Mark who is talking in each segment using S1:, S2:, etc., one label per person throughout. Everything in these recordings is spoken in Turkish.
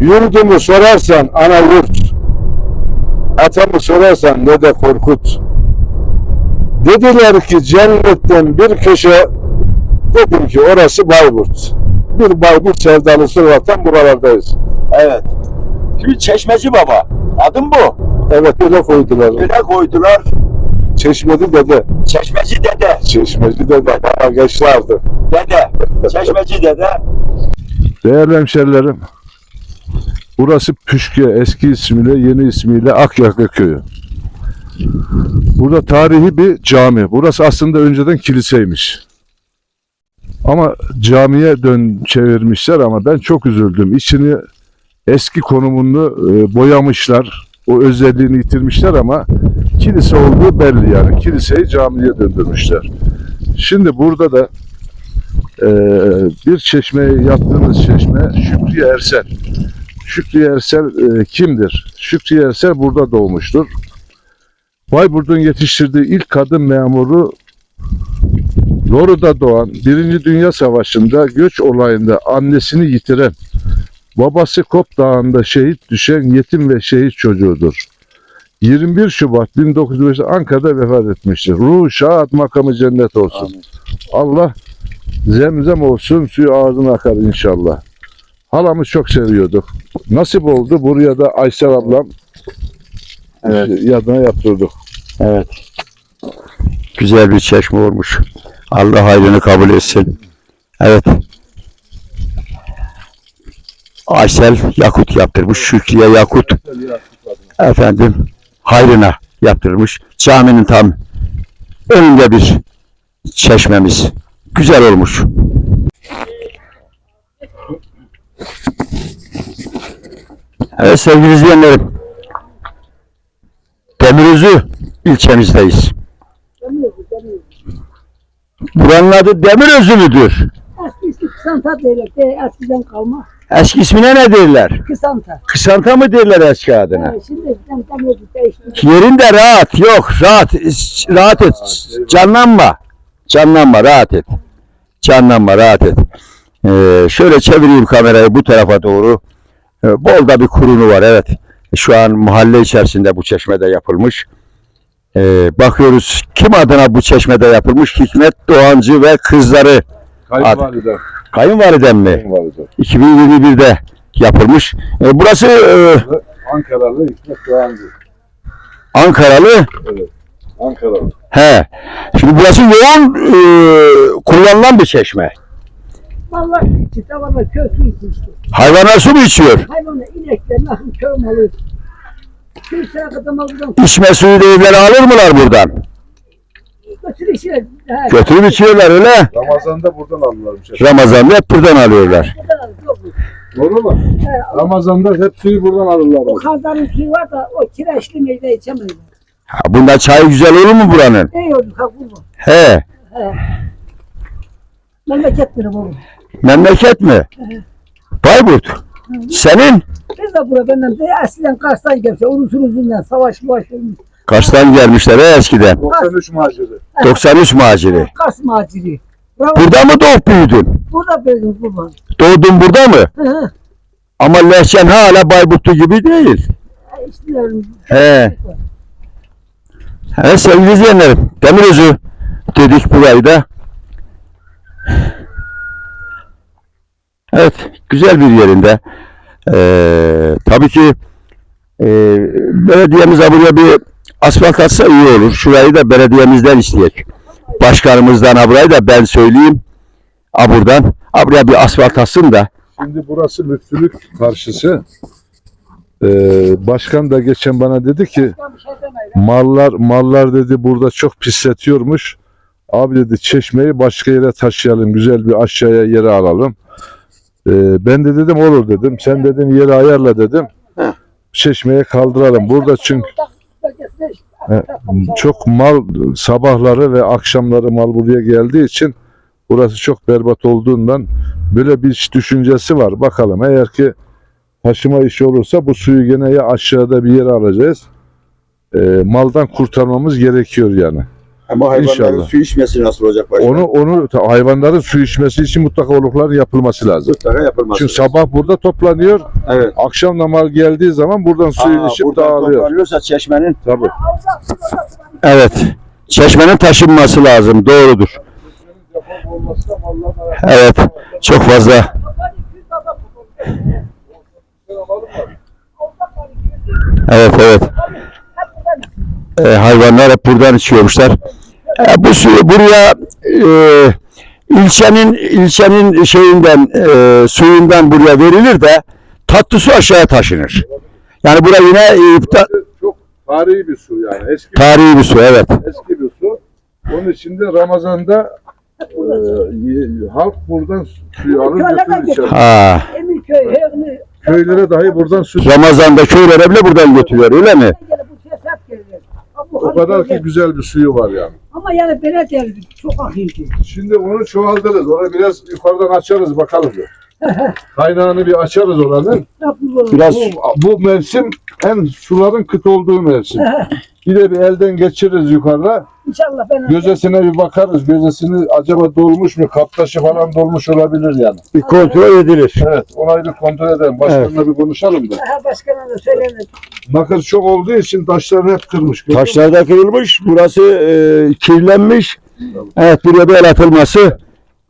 S1: Yurdumu sorarsan ana yurt. Atamı sorarsan ne de Korkut. Dediler ki cennetten bir köşe dedim ki orası Bayburt. Bir Bayburt sevdalısı vatan buralardayız.
S2: Evet. Şimdi Çeşmeci Baba. Adım bu.
S1: Evet öyle koydular.
S2: Öyle koydular.
S1: Çeşmedi dede.
S2: Çeşmeci Dede.
S1: Çeşmeci dede geçlerdi.
S2: Dede. Çeşmeci Dede.
S1: Değerli hemşerilerim, burası Püşke eski ismiyle yeni ismiyle Akyaka köyü. Burada tarihi bir cami. Burası aslında önceden kiliseymiş. Ama camiye dön çevirmişler ama ben çok üzüldüm. İçini eski konumunu e, boyamışlar. O özelliğini yitirmişler ama kilise olduğu belli yani. Kiliseyi camiye döndürmüşler. Şimdi burada da e, bir çeşmeye yaptığınız çeşme Şükrü Ersel. Şükrü Ersel e, kimdir? Şükrü Ersel burada doğmuştur. Bayburt'un yetiştirdiği ilk kadın memuru Loru'da doğan, Birinci Dünya Savaşı'nda göç olayında annesini yitiren, babası Kop Dağı'nda şehit düşen yetim ve şehit çocuğudur. 21 Şubat 1905'te Ankara'da vefat etmiştir. Ruhu şad makamı cennet olsun. Allah zemzem olsun suyu ağzına akar inşallah. Halamı çok seviyorduk. Nasip oldu buraya da Aysel ablam
S2: Evet.
S1: yadına yaptırdık.
S2: Evet. Güzel bir çeşme olmuş. Allah hayrını kabul etsin. Evet. Aysel yakut yaptırmış. Şükriye yakut efendim hayrına yaptırmış. Caminin tam önünde bir çeşmemiz. Güzel olmuş. Evet sevgili izleyenlerim. Demirözü ilçemizdeyiz. Buranın adı Demirözü müdür?
S3: Eski kısanta derler. De, eskiden kalma.
S2: Eski ismine ne derler?
S3: Kısanta.
S2: Kısanta mı derler eski adına?
S3: Ha, şimdi demedi değişti.
S2: Yerinde rahat yok rahat rahat et canlanma canlanma rahat et canlanma rahat et Ee, şöyle çevireyim kamerayı bu tarafa doğru bol da bir kurunu var evet şu an mahalle içerisinde bu çeşmede yapılmış Ee, bakıyoruz kim adına bu çeşmede yapılmış Hikmet Doğancı ve kızları
S1: Kayınvalide.
S2: kayınvalidem mi
S1: Kayınvalide.
S2: 2021'de yapılmış Ee, burası e,
S1: Ankaralı Hikmet Doğancı.
S2: Ankaralı
S1: Ankaralı.
S2: He. Şimdi burası yoğun e, kullanılan bir çeşme.
S3: Vallahi içi tavana kötü işte.
S2: Hayvanlar su mu içiyor?
S3: Hayvanlar inekler nasıl kör malı. Kadar malından
S2: İçme suyu devleri alır mılar buradan?
S3: götür. Ha,
S2: Götürüp içiyorlar öyle.
S1: Ramazan'da buradan alırlarmış.
S2: Ramazan'da hep buradan alıyorlar.
S1: Doğru mu?
S3: He, o,
S1: Ramazan'da hep suyu buradan
S3: o
S1: alırlar.
S3: kazanın suyu var da o kireçli meyve içemeyiz.
S2: Ha, bunda çay güzel olur mu buranın?
S3: Ne yiyorduk ha bu?
S2: He.
S3: He. Memlekettir bu.
S2: Memleket mi? Bayburt. Senin?
S3: Biz de burada benden de eskiden Kars'tan gelse Urus'un yüzünden savaş baş olmuş.
S2: Kaçtan gelmişler he eskiden?
S1: 93 maciri.
S2: 93 maciri.
S3: Kars maciri. Bravo.
S2: Burada mı doğup büyüdün?
S3: Burada büyüdüm baba.
S2: Doğdun burada mı?
S3: Hı hı.
S2: Ama lehçen hala Bayburtlu gibi değil.
S3: İşte
S2: He. Evet sevgili izleyenlerim. Demirözü dedik burayı da. Evet. Güzel bir yerinde. Ee, tabii ki e, belediyemiz buraya bir asfalt atsa iyi olur. Şurayı da belediyemizden isteyek. Başkanımızdan ha burayı da ben söyleyeyim. Ha buradan. Ha buraya bir asfalt atsın da.
S1: Şimdi burası müftülük karşısı. Ee, başkan da geçen bana dedi ki mallar mallar dedi burada çok pisletiyormuş. Abi dedi çeşmeyi başka yere taşıyalım. Güzel bir aşağıya yere alalım. Ee, ben de dedim olur dedim. Sen dedin yeri ayarla dedim. Çeşmeye kaldıralım. Burada çünkü çok mal sabahları ve akşamları mal buraya geldiği için burası çok berbat olduğundan böyle bir düşüncesi var. Bakalım eğer ki taşıma işi olursa bu suyu gene ya aşağıda bir yere alacağız. E, maldan kurtarmamız gerekiyor yani.
S2: Ama hayvanların
S1: İnşallah.
S2: su içmesi nasıl olacak başkanım?
S1: Onu onu hayvanların su içmesi için mutlaka oluklar yapılması lazım.
S2: mutlaka yapılması.
S1: Çünkü sabah burada toplanıyor.
S2: evet.
S1: Akşam namaz geldiği zaman buradan suyu
S2: Aa,
S1: içip
S2: buradan
S1: dağılıyor.
S2: toplanıyorsa çeşmenin
S1: Tabii.
S2: Evet. Çeşmenin taşınması lazım. Doğrudur. Evet. Çok fazla. Evet evet. Ee, hayvanlar hep buradan içiyormuşlar. Ee, bu suyu buraya e, ilçenin ilçenin şeyinden e, suyundan buraya verilir de tatlı su aşağıya taşınır. Yani buraya yine e, ipta-
S1: Çok tarihi bir su yani. Eski
S2: tarihi bir su evet.
S1: eski bir su. Onun içinde Ramazan'da e, halk buradan suyu alır götürür içeri.
S2: Ha.
S1: Köylere dahi buradan su
S2: Ramazan'da köylere bile buradan götürüyor öyle mi?
S1: O kadar ki güzel bir suyu var yani.
S3: Ama yani böyle. Çok akıcı.
S1: Şimdi onu çoğaltırız. Onu biraz yukarıdan açarız bakalım. Kaynağını bir açarız oranın.
S2: Biraz
S1: Bu, bu mevsim en suların kıt olduğu mevsim. Bir de bir elden geçiririz yukarıda.
S3: İnşallah ben
S1: Gözesine bir bakarız. Gözesini acaba dolmuş mu? Kaptaşı falan dolmuş olabilir yani.
S2: bir kontrol edilir.
S1: Evet. Ona bir kontrol edelim. Başkanla bir konuşalım da.
S3: Aha başkana da söylenir.
S1: Nakır çok olduğu için taşlarını hep kırmış.
S2: Taşlar da kırılmış. Burası e, kirlenmiş. Evet buraya bir el atılması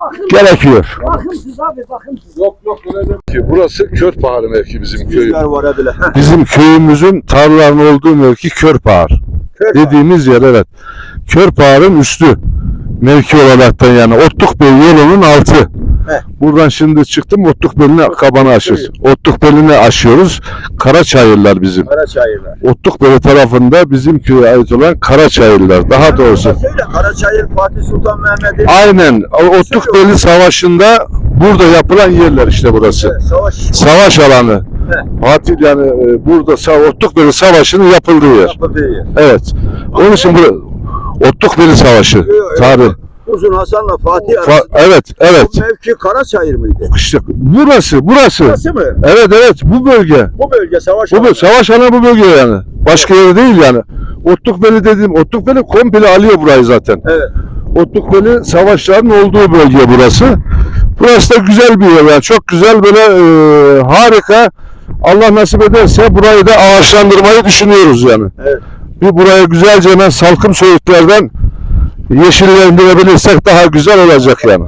S3: Bakın,
S2: gerekiyor.
S3: bakımsız abi bakımsız.
S1: Yok yok öyle değil ki. Burası Körpahar mevki bizim köyüm.
S2: var bile.
S1: Bizim köyümüzün tarlaların olduğu mevki Körpahar. Dediğimiz yer evet. Körpağar'ın üstü mevki olaraktan yani Otlukbey yolunun altı. Buradan şimdi çıktım Otlukbeyli'ne kabanı aşıyoruz. Otlukbeyli'ne aşıyoruz. Karaçayırlar bizim.
S2: Karaçayırlar.
S1: Otlukbeyli tarafında bizim köye ait olan Karaçayırlar. Daha doğrusu.
S2: Söyle Karaçayır Fatih Sultan Mehmet'in
S1: Aynen. O Otlukbeyli Savaşı'nda burada yapılan yerler işte burası.
S2: savaş
S1: Savaş alanı. Fatih yani e, burada Sa- Otlukbeyli Savaşı'nın yapıldığı yer.
S2: yapıldığı yer.
S1: Evet. Onun için bu Otlukbeyli Savaşı. Tarih.
S2: Uzun Hasan'la Fatih
S1: Fa- evet, evet.
S2: Bu mevki Karaçayır mıydı?
S1: İşte burası, burası.
S2: Burası mı?
S1: Evet, evet. Bu bölge.
S2: Bu bölge savaş
S1: Bu bölge, savaş alanı bu bölge yani. Başka yeri değil yani. Otlukbeli dediğim, Otlukbeli komple alıyor burayı zaten.
S2: Evet.
S1: Otlukbeli savaşların olduğu bölge burası. Burası da güzel bir yer yani. Çok güzel böyle e, harika. Allah nasip ederse burayı da ağaçlandırmayı düşünüyoruz yani.
S2: Evet.
S1: Bir buraya güzelce hemen salkım söğütlerden yeşillendirebilirsek daha güzel olacak yani.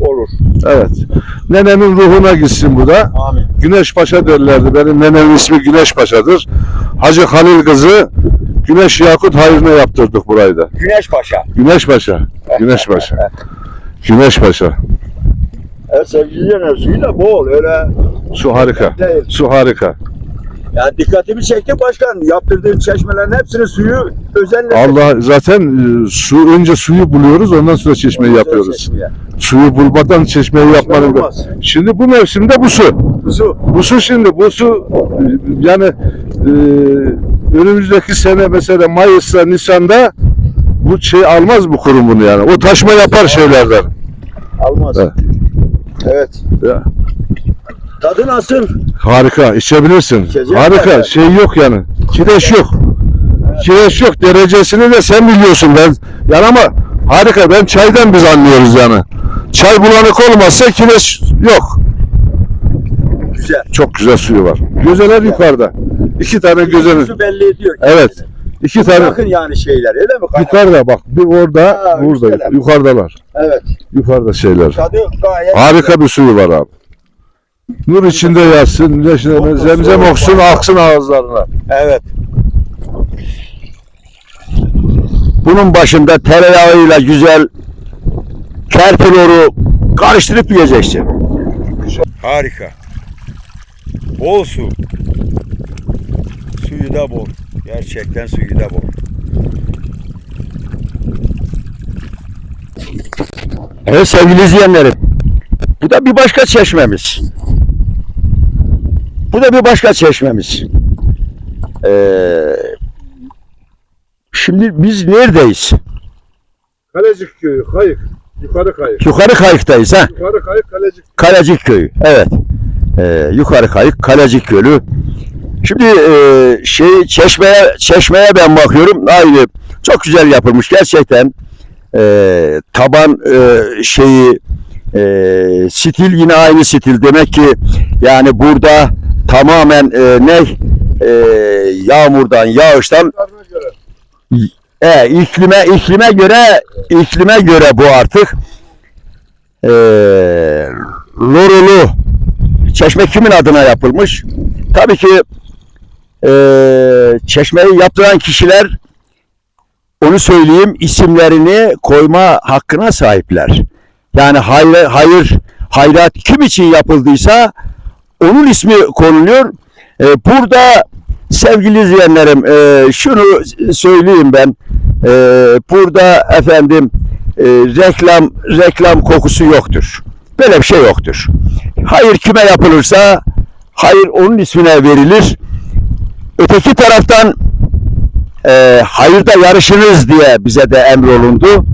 S2: Olur.
S1: Evet. Nenemin ruhuna gitsin bu da.
S2: Amin.
S1: Güneş Paşa derlerdi. Benim nenemin ismi Güneş Paşa'dır. Hacı Halil kızı Güneş Yakut hayrına yaptırdık burayı da.
S2: Güneş Paşa.
S1: Güneş Paşa. Güneş Paşa. Güneş Paşa.
S2: Evet sevgili da bol öyle.
S1: Su harika.
S2: Değil.
S1: Su harika.
S2: Yani dikkatimi çekti başkan. Yaptırdığın çeşmelerin hepsinin suyu özenle.
S1: Allah zaten e, su önce suyu buluyoruz ondan sonra çeşmeyi yapıyoruz. Suyu bulmadan çeşmeyi yapmanın
S2: olmaz.
S1: Şimdi bu mevsimde bu su.
S2: Su.
S1: Bu su şimdi bu su e, yani e, önümüzdeki sene mesela Mayıs'ta Nisan'da bu şey almaz bu kurum bunu yani. O taşma yapar şeylerden.
S2: Almaz.
S1: Evet.
S2: Evet.
S1: Ya,
S2: Tadı nasıl?
S1: harika içebilirsin.
S2: İçeceğim
S1: harika
S2: ben.
S1: şey yok yani. Kireç yok. Kireç yok. Derecesini de sen biliyorsun ben. Yani ama harika. Ben çaydan biz anlıyoruz yani. Çay bulanık olmazsa kireç yok.
S2: Güzel.
S1: Çok güzel suyu var. Gözeler yukarıda. İki tane gözeler.
S2: Su belli ediyor.
S1: Evet. İki tane.
S2: Yakın yani şeyler öyle mi? kaynak?
S1: Yukarıda bak. Bir orada,
S2: Ha,
S1: burada.
S2: üstteler.
S1: Yukarıdalar.
S2: Evet.
S1: Yukarıda şeyler.
S2: Tadı gayet
S1: Harika bir suyu var abi. Nur içinde yatsın, neşene, zemzem oksun, aksın ağızlarına.
S2: Evet. Bunun başında tereyağıyla güzel kerpiloru karıştırıp yiyeceksin. Harika. Bol su. Suyu da bol. Gerçekten suyu da bol. Evet sevgili izleyenlerim. Bu da bir başka çeşmemiz. Bu da bir başka çeşmemiz. Ee, şimdi biz neredeyiz?
S1: Kalecik köyü, kayık. Yukarı kayık.
S2: Yukarı Kayık'tayız ha.
S1: Yukarı kayık, kalecik.
S2: Kalecik köyü. Evet. Ee, yukarı Kayık, Kalecik köyü. Şimdi e, şey çeşmeye çeşmeye ben bakıyorum. Aynı Çok güzel yapılmış gerçekten. Ee, taban e, şeyi e, stil yine aynı stil. Demek ki yani burada tamamen e, ne e, yağmurdan, yağıştan e, iklime iklime göre iklime göre bu artık e, Lorulu çeşme kimin adına yapılmış? Tabii ki e, çeşmeyi yaptıran kişiler onu söyleyeyim isimlerini koyma hakkına sahipler. Yani hayır, hayır hayrat kim için yapıldıysa onun ismi konuluyor. E, burada sevgili izleyenlerim e, şunu söyleyeyim ben. E, burada efendim e, reklam reklam kokusu yoktur. Böyle bir şey yoktur. Hayır kime yapılırsa hayır onun ismine verilir. Öteki taraftan e, hayırda yarışınız diye bize de emrolundu.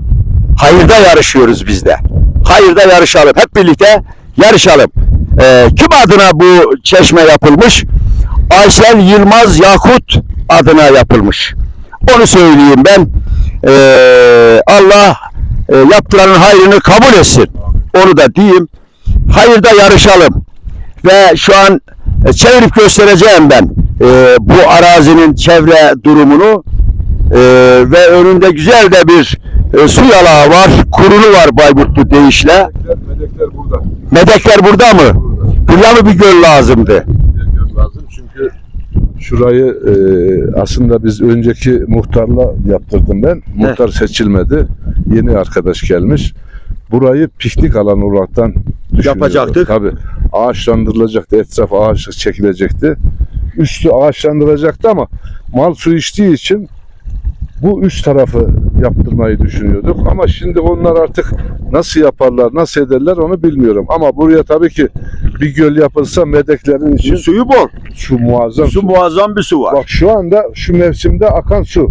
S2: Hayırda yarışıyoruz biz de. Hayırda yarışalım. Hep birlikte yarışalım. E, kim adına bu çeşme yapılmış? Aysel Yılmaz Yakut adına yapılmış. Onu söyleyeyim ben. E, Allah e, yaptıranın hayrını kabul etsin. Onu da diyeyim. Hayırda yarışalım. Ve şu an e, çevirip göstereceğim ben e, bu arazinin çevre durumunu E, ve önünde güzel de bir e, su yalağı var, kurulu var Bayburtlu deyişle.
S1: Melekler burada.
S2: Medekler burada mı? Buraya mı bir göl lazımdı?
S1: Göl lazım çünkü şurayı e, aslında biz önceki muhtarla yaptırdım ben. Muhtar seçilmedi. Yeni arkadaş gelmiş. Burayı piknik alanı olaraktan.
S2: Yapacaktık.
S1: Tabii. Ağaçlandırılacaktı. Etraf ağaç çekilecekti. Üstü ağaçlandıracaktı ama mal su içtiği için bu üst tarafı yaptırmayı düşünüyorduk. Ama şimdi onlar artık nasıl yaparlar, nasıl ederler onu bilmiyorum. Ama buraya tabii ki bir göl yapılsa medeklerin için
S2: Suyu bol.
S1: su muazzam.
S2: Su muazzam bir su var.
S1: Bak şu anda şu mevsimde akan su.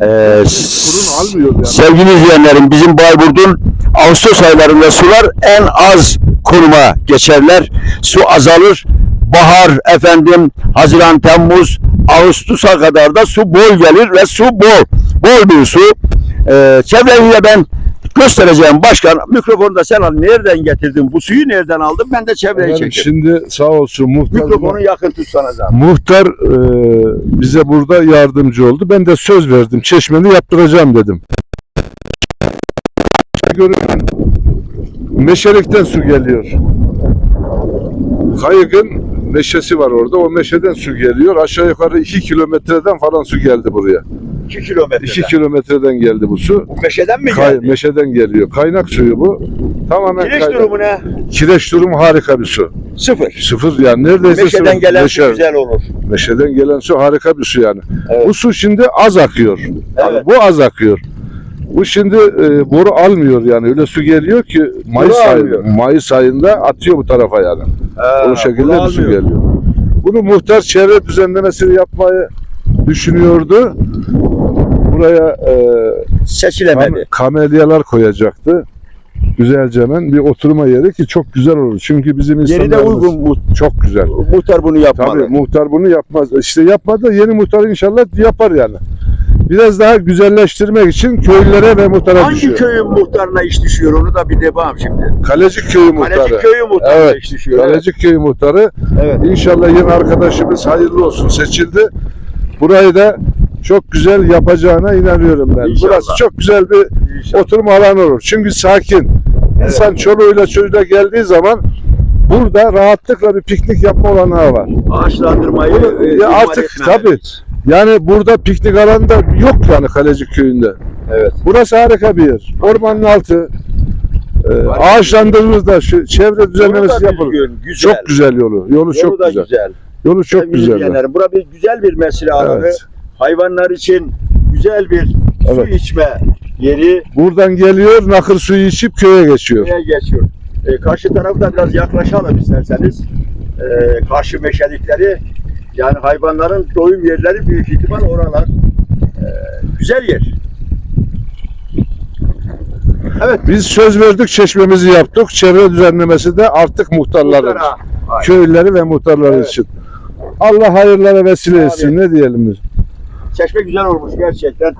S2: Ee,
S1: Kurun almıyor yani.
S2: Sevgili izleyenlerim bizim Bayburt'un Ağustos aylarında sular en az konuma geçerler. Su azalır. Bahar efendim Haziran, Temmuz, Ağustos'a kadar da su bol gelir ve su bol. Bol bir su. Ee, çevreyi ben göstereceğim başkan. Mikrofonu da sen al. Nereden getirdin? Bu suyu nereden aldın? Ben de çevreyi
S1: Efendim,
S2: çekeyim.
S1: şimdi sağ olsun muhtar,
S2: Mikrofonu yakın tutsana zaten.
S1: muhtar e, bize burada yardımcı oldu. Ben de söz verdim. Çeşmeni yaptıracağım dedim. Görünen meşelikten su geliyor. Kayıkın meşesi var orada. O meşeden su geliyor. Aşağı yukarı 2 kilometreden falan su geldi buraya.
S2: 2 kilometre.
S1: 2 kilometreden geldi bu su.
S2: Meşeden mi
S1: Kay-
S2: geldi?
S1: meşeden geliyor. Kaynak suyu bu. Tamamen
S2: Kireç
S1: kaynak.
S2: durumu ne?
S1: Kireç durumu harika bir su.
S2: Sıfır.
S1: Sıfır yani neredeyse
S2: Meşeden
S1: sıfır.
S2: gelen
S1: Meşe-
S2: su güzel olur.
S1: Meşeden gelen su harika bir su yani.
S2: Evet.
S1: Bu su şimdi az akıyor. Yani
S2: Evet.
S1: bu az akıyor. Bu şimdi e, boru almıyor yani öyle su geliyor ki Mayıs ayında, Mayıs ayında atıyor bu tarafa yani. o şekilde bir su geliyor. Bunu muhtar çevre düzenlemesini yapmayı düşünüyordu. Buraya e,
S2: Seçilemedi.
S1: kam- kamelyalar koyacaktı. Güzelce hemen bir oturma yeri ki çok güzel olur. Çünkü bizim
S2: Yeri de
S1: insanlarımız
S2: uygun bu.
S1: çok güzel.
S2: Muhtar bunu yapmalı.
S1: Tabii muhtar bunu yapmaz. İşte yapmadı. Yeni muhtar inşallah yapar yani. Biraz daha güzelleştirmek için köylülere ve muhtara
S2: Hangi
S1: düşüyor.
S2: köyün muhtarına iş düşüyor onu da bir de bakalım şimdi.
S1: Kalecik köyü muhtarı.
S2: Kalecik köyü muhtarına
S1: Evet.
S2: iş düşüyor.
S1: Kalecik köyü muhtarı.
S2: Evet.
S1: İnşallah yeni arkadaşımız hayırlı olsun seçildi. Burayı da çok güzel yapacağına inanıyorum ben.
S2: İnşallah.
S1: Burası çok güzel bir
S2: İnşallah.
S1: oturma alanı olur. Çünkü sakin. İnsan çoluğuyla çocuğuyla geldiği zaman burada rahatlıkla bir piknik yapma olanağı var.
S2: Ağaçlandırmayı
S1: Bunu-
S2: e,
S1: artık tabii. Yani burada piknik alanı da yok yani Kalecik köyünde.
S2: Evet.
S1: Burası harika bir yer. Ormanın altı. E, ağaçlandırılır da şu çevre düzenlemesi yapılır.
S2: düzgün, güzel.
S1: Çok güzel yolu. Yolu
S2: Yolu
S1: çok
S2: da
S1: güzel.
S2: güzel.
S1: Yolu çok
S2: Sevgili
S1: güzel.
S2: izleyenlerim, Bura bir güzel bir mesire alanı.
S1: Evet.
S2: Hayvanlar için güzel bir su
S1: Evet.
S2: içme yeri
S1: Buradan geliyor, nakır suyu içip köye geçiyor.
S2: Buraya geçiyor. E, karşı tarafta biraz yaklaşalım isterseniz. E, karşı meşelikleri yani hayvanların doyum yerleri büyük ihtimal oralar. E, güzel yer. Evet.
S1: Biz söz verdik, çeşmemizi yaptık. Çevre düzenlemesi de artık muhtarların,
S2: Muhtara.
S1: Köylüleri ve muhtarları
S2: Evet.
S1: için. Allah hayırlara vesile etsin. Ne diyelim biz?
S2: Çeşme güzel olmuş gerçekten.